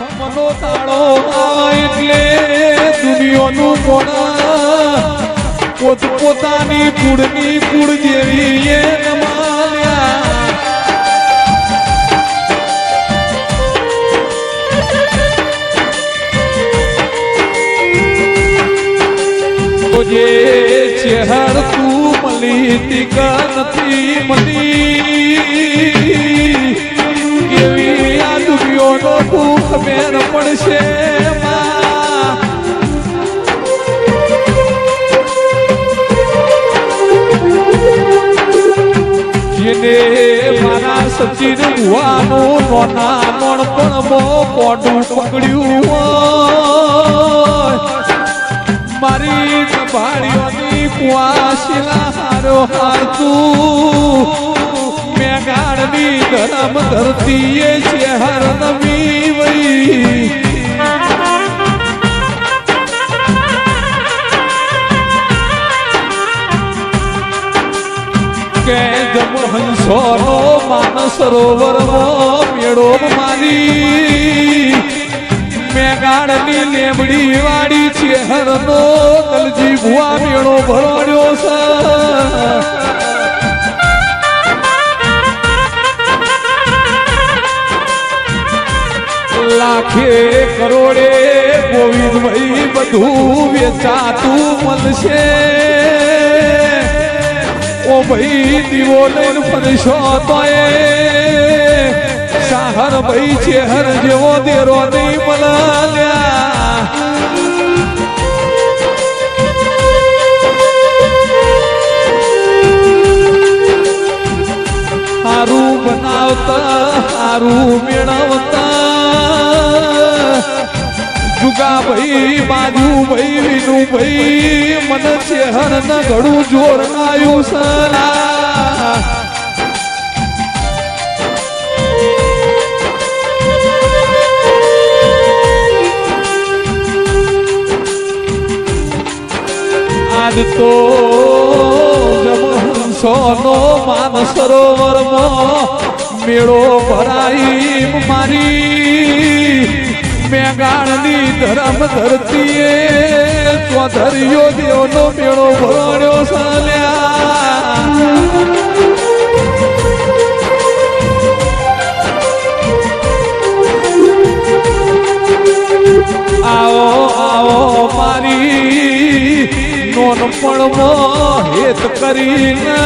પ્રથમનો તાળો એટલે દુનિયાનું કોણા પોત પોતાની કુળની કુળ જેવી એ તો જે ચહેર તું મળી ટીકા નથી મળી સચિન ભુવાનું પણ નોણપણમાં પોડું પકડ્યું મારી સંભાળીઓની કુવાશીલા હારો હારતું. મેઘાડની ધરમ ધરતીએ છે સરોવરમાં મેળો મારી. મેઘાડની લેમડી વાડી છે હરનો કલજી ભુવા મેળો ભરોડ્યો છે. લાખે કરોડે ગોવિંદભાઈ બધું વેચાતું મળશે. ભાઈ દીવો લઈને ફરશો તો એ સાહર ભાઈ છે હર જેવો દેરો નહીં મળ્યા બાજુ ભાઈ વિનુ ભાઈ, મને ચેહર ન ઘડું જોર આજ તો સોનો માન સરોવરમાં મેળો ભરાઈ મારી. મેઘાણની ધરમ ધરતીએ ચોધરીયો દેવનો મેળો ભરણ્યો સાલ્યા. આવો આવો મારી નોનપણમાં હેત કરીને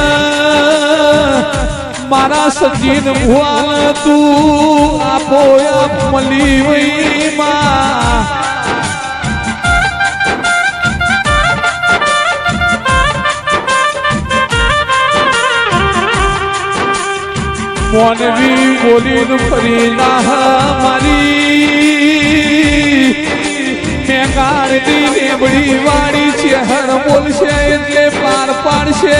મારા સજીન ભુવાન તું આપો આપ મળી વઈ માં મોનવી બોલીને ફરી ના મારી મેં ગાળની વાળી છે હર બોલશે એટલે પાર પાડશે.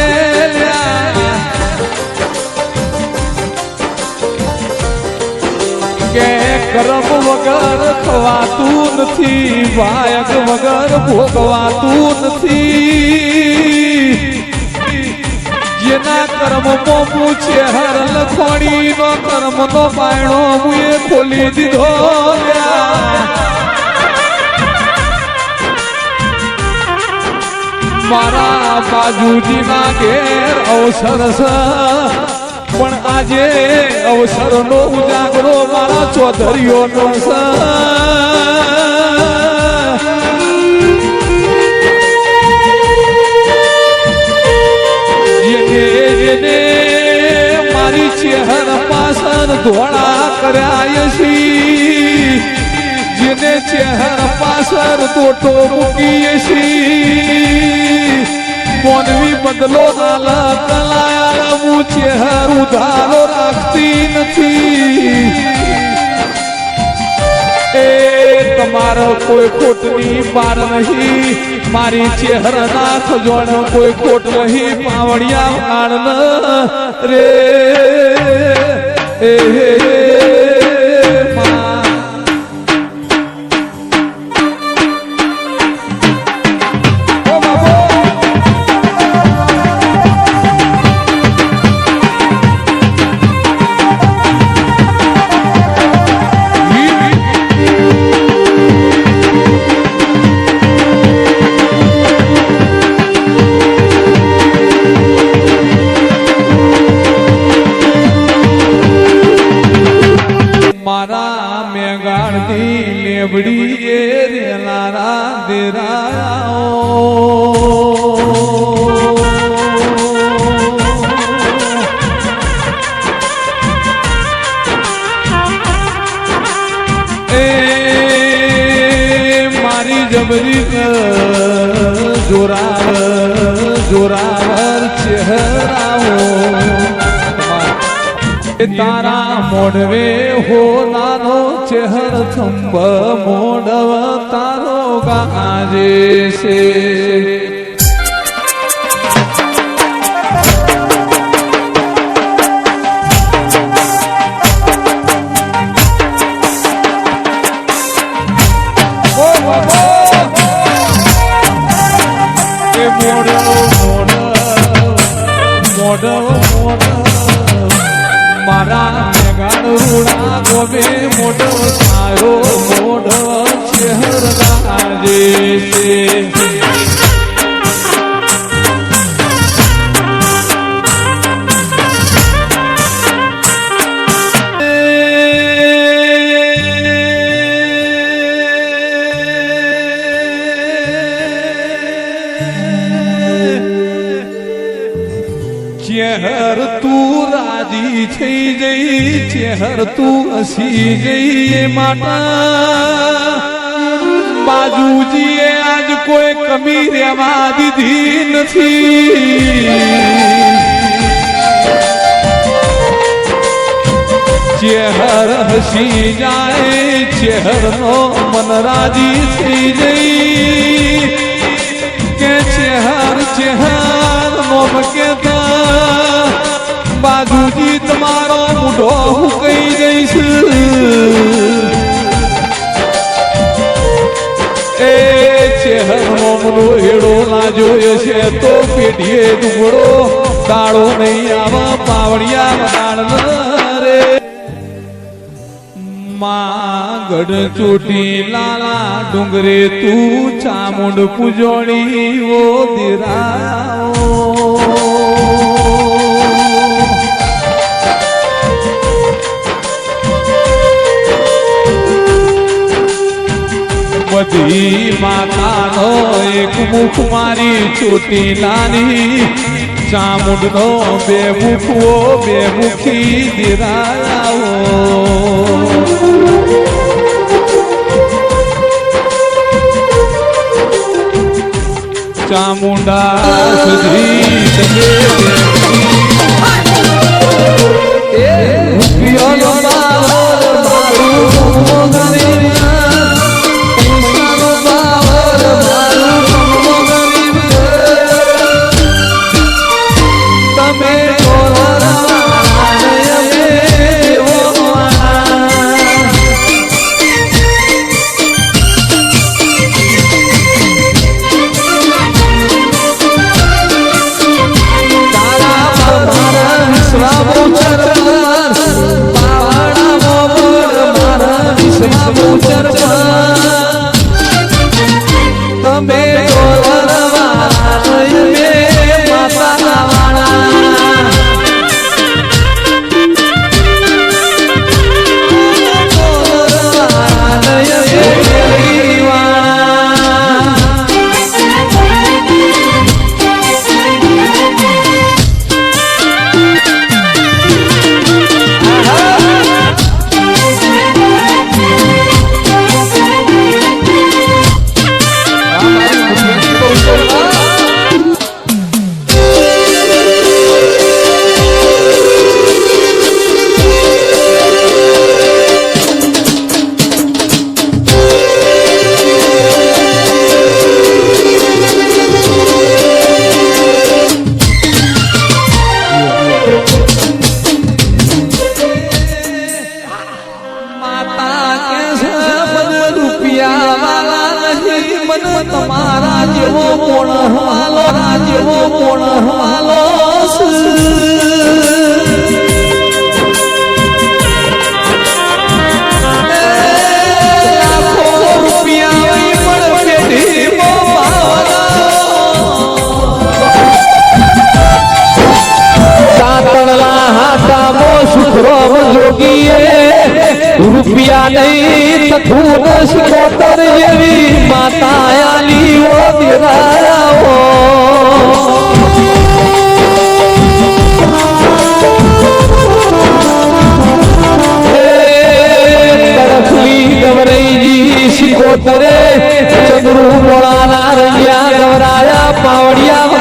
કરમ વગર ખવાતું નથી, વાયક વગર ભોગવાતું નથી જેના કર્મ પોપું છે હર લખોડી નો કર્મ નો પાયણો મુએ ખોલી દીધો. મારા બાજુજીના ઘેર અવસર છે પણ આજે અવસરનો ઉજાગરો મારા ચૌધરીઓનો મારી ચહેર પાસન ધોળા કર્યા છી. જેને ચહેર પાસર તોટો મૂકીએ છી મોનવી બદલો ના કલાયા હું ચહેર ઉધારો રાખતી નથી. એ તમારો કોઈ ખોટની પાર નહીં, મારી ચહેર ના ખજોણ કોઈ ખોટ નહીં, પાવડિયા વાણ રે. એ જબરી જોરાવર જોરાવર ચહેરાઓ. તારા મોડવે હો નાનો ચહેર થંભ મોડવ તારો ગાજે છે. મારા મેઘાડ રૂડા ગોબે મોઢો સારો મોઢો ચહેર રાજે જઈ ચેહર તું હસી જઈ એ માતા બાજુજીએ આજ કોઈ કમી રેવા દીધી નથી ચેહર હસી જાય ચેહર નો મન રાજી થઈ જઈ કે ચેહર ચેહર નોમ કેતા બાજુજી તમારો મૂઢો હું કહી જઈશ એ ચેહર મનો હેડો ના જોયો છે તો પેઢીએ ડુંગળો દાડો નહીં આવા પાવડિયા વગાડ રે માગડ ચોટી લાલા ડુંગરે તું ચામુંડ પૂજોણી ઓ દિરાઓ. બધી માતાનો એક મુખ મારી ચોટી લાની ચામુંડનો બે મુખવો, બે મુખી દિરાયાઓ ચામુંડા સુધરી તમે મને તમારા જેવો કોણ હવાલો જેવો કોણ હવાલો રૂપિયા પણ રૂપિયા નહીં તથું શિકોતર જેવી માતા આલી ઓ દેરાઓ ગવરાયા પાવડિયા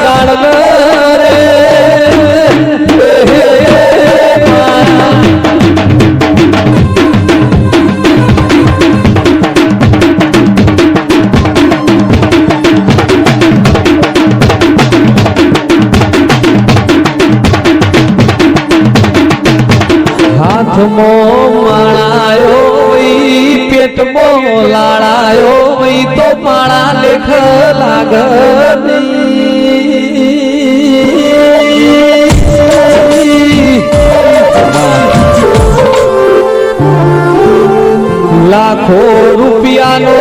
લાખો રૂપિયાનો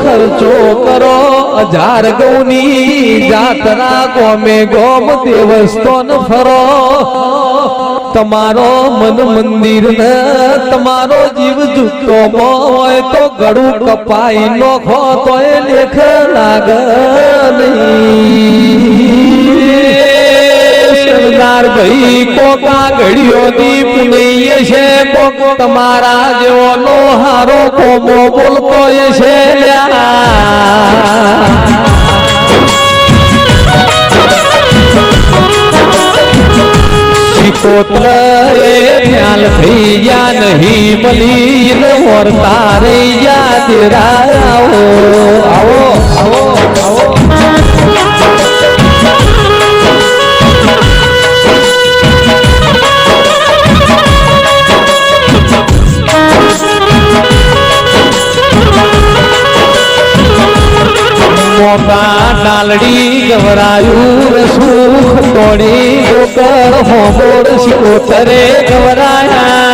ખર્ચો કરો હજાર ગૌની જાતરા ગોમે ગોમ દેવસ્થાન ફરો. તમારો મન મંદિર ને તમારો જીવ જુતો હોય તો ગળું કપાઈ નોખો તો એ લેખ લાગ સરદાર ભાઈ કોકા ઘડીઓ દીપ લઈએ છે, કોક તમારા જેવો નો હારો કોમો બોલતો છે લ્યા. શિકોત્ર એ ખ્યાલ થઈ ગયા નહીં ને વર્તા રહી ગયા તેરા આવો આવો આવો. મોટા ડાલડી ગવરાયું સુખ તોડી ગોકળ હોમોર શિકોતરે ગવરાયા.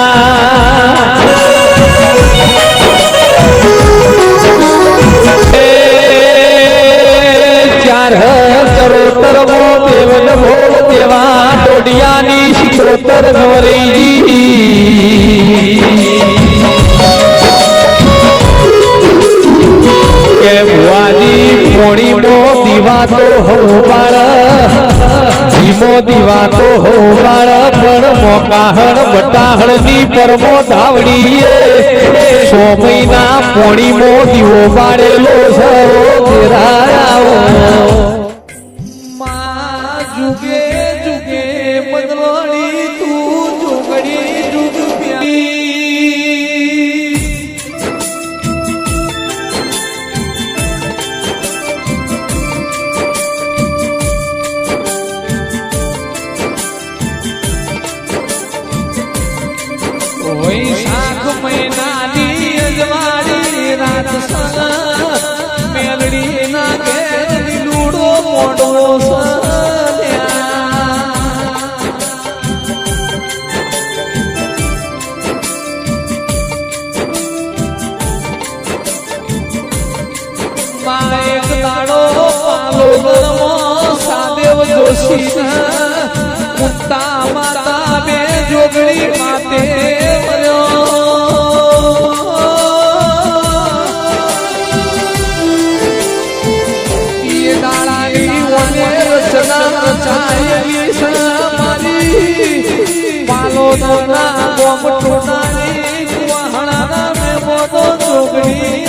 મોકાહણ બટાહણની પરમો ધાવડીએ સો મહિના પોણી મો દીવો બાળેલો છે તેરાવો જુગે જુગે મહિનાની અજવાળી રાત મેલડી ના મોડો સલ્યા માયક દાડો પાલો ગરમો સાદેવ જોશી મુક્તા માતા બે જોગણી માતે છે મારી. પાલો ના ગોમ ટોનાની કુવાહણાના મે મોટો જોગણી